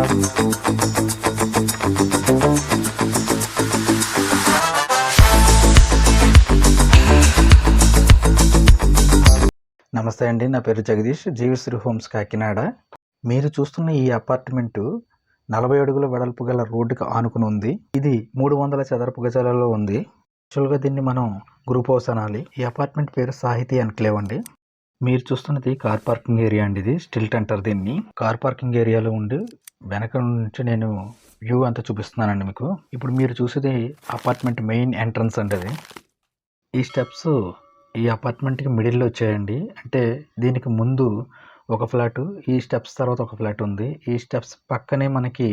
నమస్తే అండి నా పేరు జగదీష్ జీవిశ్రీ హోమ్స్ కాకినాడ. మీరు చూస్తున్న ఈ అపార్ట్మెంటు నలభై అడుగుల వెడల్పు గల రోడ్డుకి ఆనుకుని ఉంది. ఇది మూడు వందల చదరపు గజాలలో ఉంది. యాక్చువల్గా దీన్ని మనం గ్రూప్ హౌస్ అనాలి. ఈ అపార్ట్మెంట్ పేరు సాహితీ ఎన్క్లేవ్ అండి. మీరు చూస్తున్నది కార్ పార్కింగ్ ఏరియా అండి ఇది. స్టిల్ట్ అంటారు దీన్ని. కార్ పార్కింగ్ ఏరియాలో ఉండి వెనక నుంచి నేను వ్యూ అంతా చూపిస్తున్నానండి మీకు. ఇప్పుడు మీరు చూసేది అపార్ట్మెంట్ మెయిన్ ఎంట్రన్స్ అండి అది. ఈ స్టెప్స్ ఈ అపార్ట్మెంట్కి మిడిల్లో వచ్చాయండి. అంటే దీనికి ముందు ఒక ఫ్లాట్ ఈ స్టెప్స్ తర్వాత ఒక ఫ్లాట్ ఉంది. ఈ స్టెప్స్ పక్కనే మనకి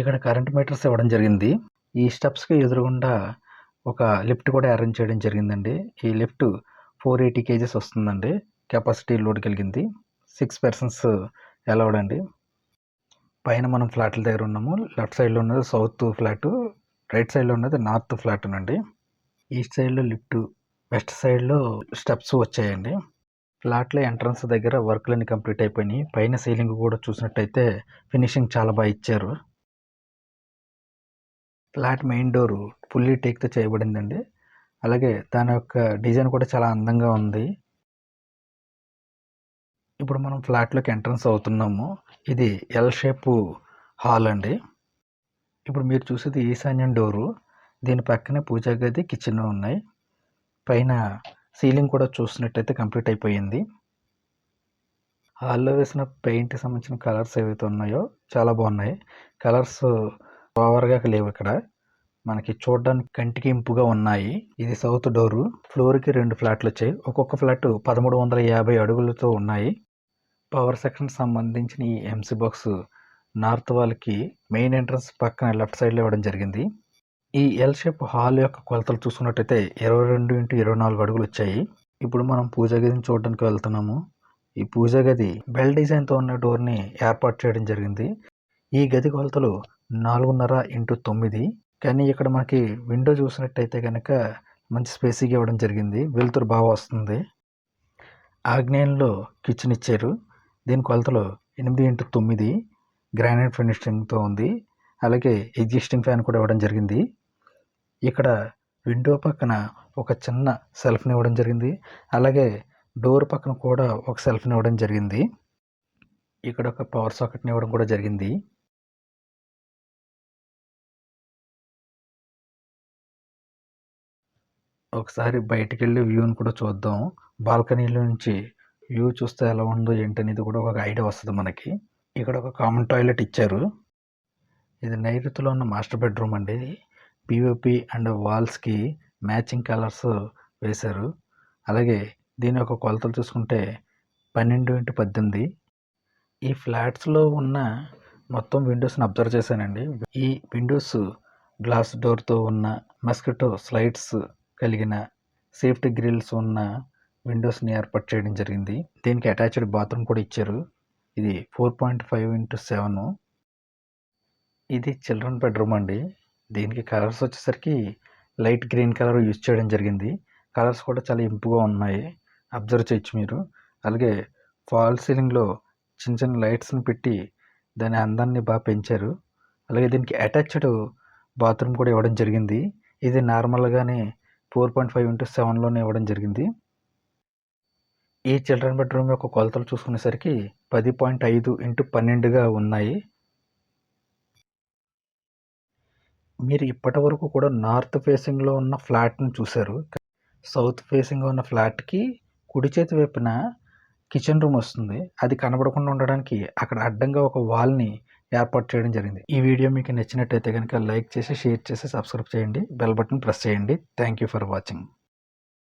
ఇక్కడ కరెంట్ మీటర్స్ ఇవ్వడం జరిగింది. ఈ స్టెప్స్కి ఎదురుగుండా ఒక లిఫ్ట్ కూడా అరేంజ్ చేయడం జరిగిందండి. ఈ లిఫ్ట్ ఫోర్ ఎయిటీ కేజెస్ వస్తుందండి. కెపాసిటీ లోడ్ కలిగింది సిక్స్ పర్సన్స్ అలౌడ్ అండి. పైన మనం ఫ్లాట్ల దగ్గర ఉన్నాము. లెఫ్ట్ సైడ్లో ఉన్నది సౌత్ ఫ్లాట్ రైట్ సైడ్లో ఉన్నది నార్త్ ఫ్లాట్ అండి. ఈస్ట్ సైడ్లో లిఫ్ట్ వెస్ట్ సైడ్లో స్టెప్స్ వచ్చాయండి. ఫ్లాట్లో ఎంట్రన్స్ దగ్గర వర్క్లన్నీ కంప్లీట్ అయిపోయినాయి. పైన సీలింగ్ కూడా చూసినట్టయితే ఫినిషింగ్ చాలా బాగా ఇచ్చారు. ఫ్లాట్ మెయిన్ డోర్ ఫుల్లీ టేక్తో చేయబడిందండి. అలాగే దాని యొక్క డిజైన్ కూడా చాలా అందంగా ఉంది. ఇప్పుడు మనం ఫ్లాట్లోకి ఎంట్రన్స్ అవుతున్నాము. ఇది ఎల్ షేప్ హాల్ అండి. ఇప్పుడు మీరు చూసేది ఈశాన్యం డోరు. దీని పక్కనే పూజా గది కిచెన్ ఉన్నాయి. పైన సీలింగ్ కూడా చూసినట్టయితే కంప్లీట్ అయిపోయింది. హాల్లో వేసిన పెయింట్ సంబంధించిన కలర్స్ ఏవైతే ఉన్నాయో చాలా బాగున్నాయి. కలర్స్ ఓవర్గా లేవు ఇక్కడ. మనకి చూడడానికి కంటికి ఇంపుగా ఉన్నాయి. ఇది సౌత్ డోరు. ఫ్లోర్కి రెండు ఫ్లాట్లు వచ్చాయి. ఒక్కొక్క ఫ్లాట్ పదమూడు వందల యాభై అడుగులతో ఉన్నాయి. పవర్ సెక్షన్ సంబంధించిన ఈ ఎంసీ బాక్స్ నార్త్ వాల్కి మెయిన్ ఎంట్రన్స్ పక్కన లెఫ్ట్ సైడ్లో ఇవ్వడం జరిగింది. ఈ ఎల్ షేప్ హాల్ యొక్క కొలతలు చూసుకున్నట్టయితే ఇరవై రెండు ఇంటూ ఇరవై నాలుగు అడుగులు వచ్చాయి. ఇప్పుడు మనం పూజా గదిని చూడడానికి వెళ్తున్నాము. ఈ పూజా గది బెల్ డిజైన్తో ఉన్న డోర్ని ఏర్పాటు చేయడం జరిగింది. ఈ గది కొలతలు నాలుగున్నర ఇంటూ తొమ్మిది. కానీ ఇక్కడ మనకి విండో చూసినట్టయితే కనుక మంచి స్పేసీగా ఇవ్వడం జరిగింది. వెలుతురు బాగా వస్తుంది. ఆగ్నేయంలో కిచెన్ ఇచ్చారు. దీని కొలతలు ఎనిమిది ఇంటూ తొమ్మిది గ్రానైట్ ఫినిషింగ్తో ఉంది. అలాగే ఎగ్జిస్టింగ్ ఫ్యాన్ కూడా ఇవ్వడం జరిగింది. ఇక్కడ విండో పక్కన ఒక చిన్న సెల్ఫ్ని ఇవ్వడం జరిగింది. అలాగే డోర్ పక్కన కూడా ఒక సెల్ఫ్ని ఇవ్వడం జరిగింది. ఇక్కడ ఒక పవర్ సాకెట్ని ఇవ్వడం కూడా జరిగింది. ఒకసారి బయటికి వెళ్ళి వ్యూని కూడా చూద్దాం. బాల్కనీలో నుంచి వ్యూ చూస్తే ఎలా ఉందో ఏంటనేది కూడా ఒక ఐడియా వస్తుంది మనకి. ఇక్కడ ఒక కామన్ టాయిలెట్ ఇచ్చారు. ఇది నైరుతిలో ఉన్న మాస్టర్ బెడ్రూమ్ అండి. పిఓపి అండ్ వాల్స్కి మ్యాచింగ్ కలర్స్ వేశారు. అలాగే దీని యొక్క కొలతలు చూసుకుంటే పన్నెండు ఇంటూ పద్దెనిమిది. ఈ ఫ్లాట్స్లో ఉన్న మొత్తం విండోస్ని అబ్జర్వ్ చేశానండి. ఈ విండోస్ గ్లాస్ డోర్తో ఉన్న మస్కిటో స్లైడ్స్ కలిగిన సేఫ్టీ గ్రిల్స్ ఉన్న విండోస్ని ఏర్పాటు చేయడం జరిగింది. దీనికి అటాచ్డ్ బాత్రూమ్ కూడా ఇచ్చారు. ఇది four point five into seven. ఇది చిల్డ్రన్ బెడ్రూమ్ అండి. దీనికి కలర్స్ వచ్చేసరికి లైట్ గ్రీన్ కలర్ యూజ్ చేయడం జరిగింది. కలర్స్ కూడా చాలా ఇంపుగా ఉన్నాయి. అబ్జర్వ్ చేయొచ్చు మీరు. అలాగే ఫాల్ సీలింగ్లో చిన్న చిన్న లైట్స్ని పెట్టి దాని అందాన్ని బాగా పెంచారు. అలాగే దీనికి అటాచ్డ్ బాత్రూమ్ కూడా ఇవ్వడం జరిగింది. ఇది నార్మల్గానే ఫోర్ పాయింట్ ఫైవ్ ఇంటూ సెవెన్లోనే ఇవ్వడం జరిగింది. ఈ చిల్డ్రన్ బెడ్రూమ్ యొక్క కొలతలు చూసుకునేసరికి పది పాయింట్ ఐదు ఇంటూ పన్నెండుగా ఉన్నాయి. మీరు ఇప్పటి వరకు కూడా నార్త్ ఫేసింగ్లో ఉన్న ఫ్లాట్ని చూశారు. సౌత్ ఫేసింగ్లో ఉన్న ఫ్లాట్కి కుడి చేతి వైపున కిచెన్ రూమ్ వస్తుంది. అది కనబడకుండా ఉండడానికి అక్కడ అడ్డంగా ఒక వాల్ని ఏర్పాటు చేయడం జరిగింది. ఈ వీడియో మీకు నచ్చినట్టయితే కనుక లైక్ చేసి షేర్ చేసి సబ్స్క్రైబ్ చేయండి. బెల్ బటన్ ప్రెస్ చేయండి. Thank you for watching.